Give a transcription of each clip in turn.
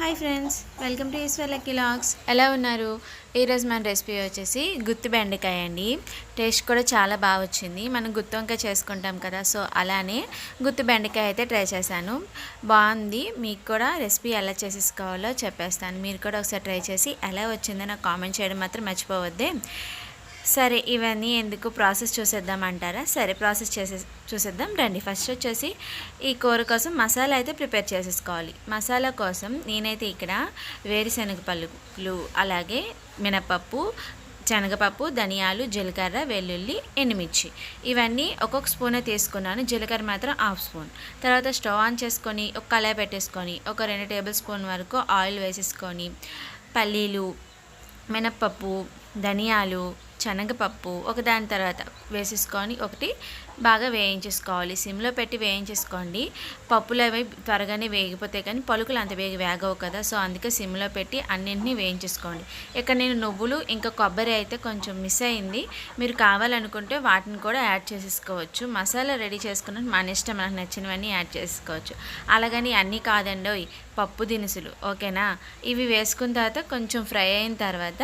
Hi friends welcome to Eshwar lucky logs. ఎలా ఉన్నారు? ఈరోజు మన రెసిపీ వచ్చేసి గుత్తి బెండకాయ అండి. టేస్ట్ కూడా చాలా బాగా వచ్చింది. మనం గుత్తి వంకాయ చేసుకుంటాం కదా సో అలానే గుత్తి బెండకాయ అయితే ట్రై చేశాను. బాగుంది. మీకు కూడా రెసిపీ ఎలా చేసేసుకోవాలో చెప్పేస్తాను. మీరు కూడా ఒకసారి ట్రై చేసి ఎలా వచ్చిందో నాకు కామెంట్ చేయడం మాత్రం మర్చిపోవద్దే. సరే ఇవన్నీ ఎందుకు ప్రాసెస్ చూసేద్దాం అంటారా? సరే ప్రాసెస్ చేసే చూసేద్దాం. రండి ఫస్ట్ వచ్చేసి ఈ కూర కోసం మసాలా అయితే ప్రిపేర్ చేసేసుకోవాలి. మసాలా కోసం నేనైతే ఇక్కడ వేరుశనగ పళ్ళు అలాగే మినపప్పు శనగపప్పు ధనియాలు జీలకర్ర వెల్లుల్లి ఎండుమిర్చి. ఇవన్నీ ఒక్కొక్క స్పూనే తీసుకున్నాను. జీలకర్ర మాత్రం హాఫ్ స్పూన్. తర్వాత స్టవ్ ఆన్ చేసుకొని ఒక కళాయి పెట్టేసుకొని ఒక రెండు టేబుల్ స్పూన్ వరకు ఆయిల్ వేసేసుకొని పల్లీలు మినప్పప్పు ధనియాలు శనగపప్పు ఒక దాని తర్వాత వేసేసుకొని ఒకటి బాగా వేయించేసుకోవాలి. సిమ్లో పెట్టి వేయించేసుకోండి. పప్పులు అవి త్వరగానే వేగిపోతాయి కానీ పలుకులు అంత వేగి వేగవు కదా సో అందుకే సిమ్లో పెట్టి అన్నింటినీ వేయించేసుకోండి. ఇక్కడ నేను నువ్వులు ఇంకా కొబ్బరి అయితే కొంచెం మిస్ అయింది. మీరు కావాలనుకుంటే వాటిని కూడా యాడ్ చేసేసుకోవచ్చు. మసాలా రెడీ చేసుకున్న మన ఇష్టం మనకు నచ్చినవన్నీ యాడ్ చేసుకోవచ్చు. అలాగని అన్నీ కాదండి పప్పు దినుసులు. ఓకేనా? ఇవి వేసుకున్న తర్వాత కొంచెం ఫ్రై అయిన తర్వాత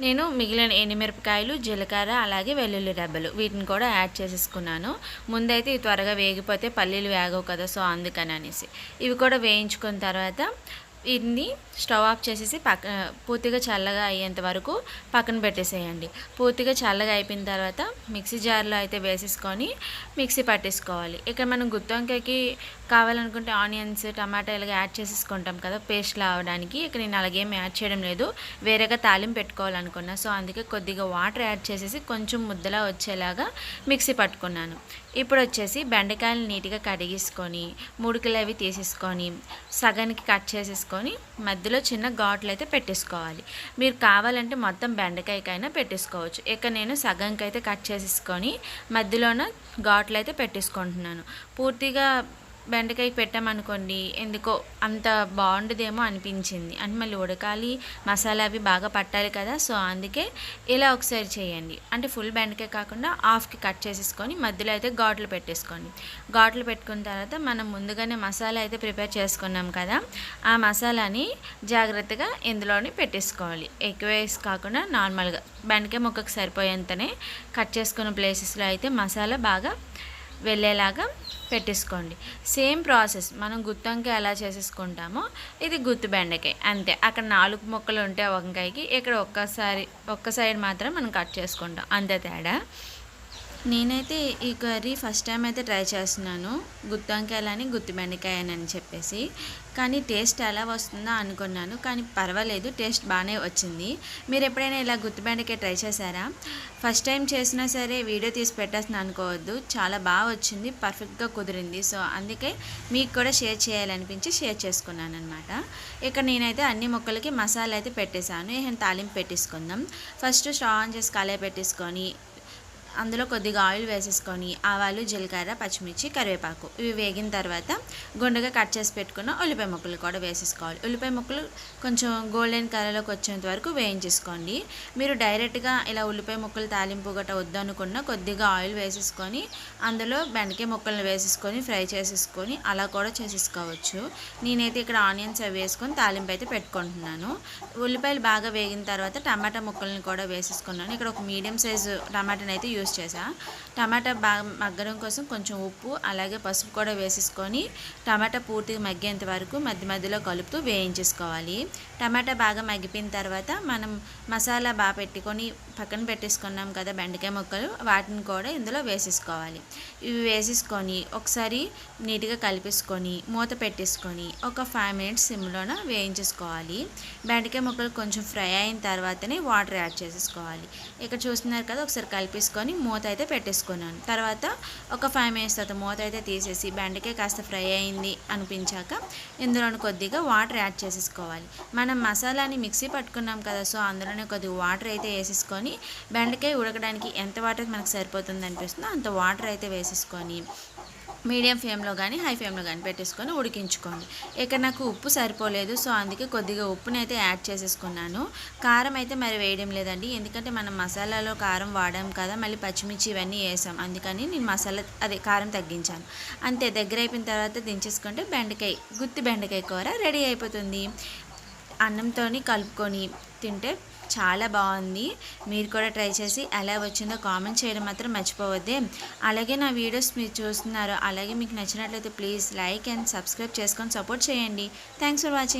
నేను మిగిలిన ఎండుమిరపకాయలు జీలకర్ర అలాగే వెల్లుల్లి రెబ్బలు వీటిని కూడా యాడ్ చేసేసుకున్నాను. ముందైతే ఇవి త్వరగా వేగిపోతే పల్లీలు వేగవు కదా సో అందుకని అనేసి. ఇవి కూడా వేయించుకున్న తర్వాత ఇన్ని స్టవ్ ఆఫ్ చేసేసి పక్క పూర్తిగా చల్లగా అయ్యేంత వరకు పక్కన పెట్టేసేయండి. పూర్తిగా చల్లగా అయిపోయిన తర్వాత మిక్సీ జార్లో అయితే వేసేసుకొని మిక్సీ పట్టేసుకోవాలి. ఇక్కడ మనం గుత్తొంకాయకి కావాలనుకుంటే ఆనియన్స్ టమాటా ఇలాగ యాడ్ చేసేసుకుంటాం కదా పేస్ట్ అవడానికి ఇక్కడ నేను అలాగేం యాడ్ చేయడం లేదు. వేరేగా తాలింపు పెట్టుకోవాలనుకున్నా. సో అందుకే కొద్దిగా వాటర్ యాడ్ చేసేసి కొంచెం ముద్దలా వచ్చేలాగా మిక్సీ పట్టుకున్నాను. ఇప్పుడు వచ్చేసి బెండకాయలు నీట్గా కడిగేసుకొని ముడుకులు అవి తీసేసుకొని సగానికి కట్ చేసేసుకొని మధ్యలో చిన్న ఘాట్లు అయితే పెట్టేసుకోవాలి. మీరు కావాలంటే మొత్తం బెండకాయకైనా పెట్టేసుకోవచ్చు. ఇక నేను సగంకి అయితే కట్ చేసేసుకొని మధ్యలోన ఘాట్లు అయితే పెట్టేసుకుంటున్నాను. పూర్తిగా బెండకాయ పెట్టామనుకోండి ఎందుకో అంత బాగుండదేమో అనిపించింది. అంటే మళ్ళీ ఉడకాలి మసాలా అవి బాగా పట్టాలి కదా సో అందుకే ఇలా ఒకసారి చేయండి. అంటే ఫుల్ బెండకాయ కాకుండా హాఫ్కి కట్ చేసేసుకొని మధ్యలో అయితే ఘాట్లు పెట్టేసుకోండి. ఘాట్లు పెట్టుకున్న తర్వాత మనం ముందుగానే మసాలా అయితే ప్రిపేర్ చేసుకున్నాం కదా ఆ మసాలాని జాగ్రత్తగా ఇందులోనే పెట్టేసుకోవాలి. ఎక్కువ వేసి కాకుండా నార్మల్గా బెండకాయ మొక్కకు సరిపోయేంతనే కట్ చేసుకున్న ప్లేసెస్లో అయితే మసాలా బాగా వెళ్ళేలాగా పెట్టేసుకోండి. సేమ్ ప్రాసెస్ మనం గుత్తంకాయ ఎలా చేసేసుకుంటామో ఇది గుత్తు బెండకాయ అంతే. అక్కడ నాలుగు మొక్కలు ఉంటే వంకాయకి ఇక్కడ ఒక్కసారి ఒక్క సైడ్ మాత్రం మనం కట్ చేసుకుంటాం. అంతే తేడా. నేనైతే ఈ కర్రీ ఫస్ట్ టైం అయితే ట్రై చేస్తున్నాను. గుత్తంకాయలని గుత్తి బెండకాయ అని చెప్పేసి. కానీ టేస్ట్ ఎలా వస్తుందో అనుకున్నాను. కానీ పర్వాలేదు టేస్ట్ బాగానే వచ్చింది. మీరు ఎప్పుడైనా ఇలా గుత్తి బెండకాయ ట్రై చేశారా? ఫస్ట్ టైం చేసినా సరే వీడియో తీసి పెట్టేస్తున్నా అనుకోవద్దు. చాలా బాగా వచ్చింది పర్ఫెక్ట్గా కుదిరింది. సో అందుకే మీకు కూడా షేర్ చేయాలనిపించి షేర్ చేసుకున్నాను అనమాట ఇక్కడ నేనైతే అన్ని మొక్కలకి మసాలా అయితే పెట్టేశాను. ఏం తాలింపు పెట్టేసుకుందాం. ఫస్ట్ స్టవ్ ఆన్ చేసి కాలే పెట్టేసుకొని అందులో కొద్దిగా ఆయిల్ వేసేసుకొని ఆవాలు జీలకర్ర పచ్చిమిర్చి కరివేపాకు ఇవి వేగిన తర్వాత గుండెగా కట్ చేసి పెట్టుకున్న ఉల్లిపాయ ముక్కలు కూడా వేసేసుకోవాలి. ఉల్లిపాయ ముక్కలు కొంచెం గోల్డెన్ కలర్లోకి వచ్చేంత వరకు వేయించేసుకోండి. మీరు డైరెక్ట్గా ఇలా ఉల్లిపాయ ముక్కలు తాలింపు గట్రా వద్దనుకున్న కొద్దిగా ఆయిల్ వేసేసుకొని అందులో బెండకాయ ముక్కలను వేసేసుకొని ఫ్రై చేసేసుకొని అలా కూడా చేసేసుకోవచ్చు. నేనైతే ఇక్కడ ఆనియన్స్ అవి వేసుకొని తాలింపు అయితే పెట్టుకుంటున్నాను. ఉల్లిపాయలు బాగా వేగిన తర్వాత టమాటా ముక్కలను కూడా వేసేసుకున్నాను. ఇక్కడ ఒక మీడియం సైజు టమాటాని అయితే యూస్ చేసా టమాటా బాగా మగ్గడం కోసం కొంచెం ఉప్పు అలాగే పసుపు కూడా వేసేసుకొని టమాటా పూర్తిగా మగ్గేంత వరకు మధ్య మధ్యలో కలుపుతూ వేయించేసుకోవాలి. టమాటా బాగా మగ్గిపోయిన తర్వాత మనం మసాలా బాగా పెట్టుకొని పక్కన పెట్టేసుకున్నాం కదా బెండకాయ ముక్కలు వాటిని కూడా ఇందులో వేసేసుకోవాలి. ఇవి వేసేసుకొని ఒకసారి నీట్గా కలిపేసుకొని మూత పెట్టేసుకొని ఒక ఫైవ్ మినిట్స్ సిమ్లోన వేయించేసుకోవాలి. బెండకాయ ముక్కలు కొంచెం ఫ్రై అయిన తర్వాతనే వాటర్ యాడ్ చేసేసుకోవాలి. ఇక్కడ చూస్తున్నారు కదా ఒకసారి కలిపేసుకొని మూత అయితే పెట్టేసుకున్నాను. తర్వాత ఒక ఫైవ్ మినిట్స్ తర్వాత మూత అయితే తీసేసి బెండకాయ కాస్త ఫ్రై అయింది అనిపించాక ఇందులోని కొద్దిగా వాటర్ యాడ్ చేసేసుకోవాలి. మనం మసాలాని మిక్సీ పట్టుకున్నాం కదా సో అందులోనే కొద్దిగా వాటర్ అయితే వేసేసుకొని బెండకాయ ఉడకడానికి ఎంత వాటర్ మనకు సరిపోతుంది అనిపిస్తుందో అంత వాటర్ అయితే వేసేసుకొని మీడియం ఫ్లేమ్లో కానీ హై ఫ్లేమ్లో కానీ పెట్టేసుకొని ఉడికించుకోండి. ఇక్కడ నాకు ఉప్పు సరిపోలేదు సో అందుకే కొద్దిగా ఉప్పుని అయితే యాడ్ చేసేసుకున్నాను. కారం అయితే మరి వేయడం లేదండి. ఎందుకంటే మనం మసాలాలో కారం వాడాం కదా మళ్ళీ పచ్చిమిర్చి ఇవన్నీ వేసాం. అందుకని నేను మసాలా అదే కారం తగ్గించాను. అంతే దగ్గర అయిపోయిన తర్వాత దించేసుకుంటే బెండకాయ గుత్తి బెండకాయ కూర రెడీ అయిపోతుంది. అన్నంతోని కలుపుకొని తింటే చాలా బాగుంది. మీరు కూడా ట్రై చేసి ఎలా వచ్చిందో కామెంట్ చేయడం మాత్రం మర్చిపోవద్దే. అలాగే నా వీడియోస్ మీరు చూస్తున్నారు. అలాగే మీకు నచ్చినట్లయితే ప్లీజ్ లైక్ అండ్ సబ్స్క్రైబ్ చేసుకొని సపోర్ట్ చేయండి. Thanks for watching.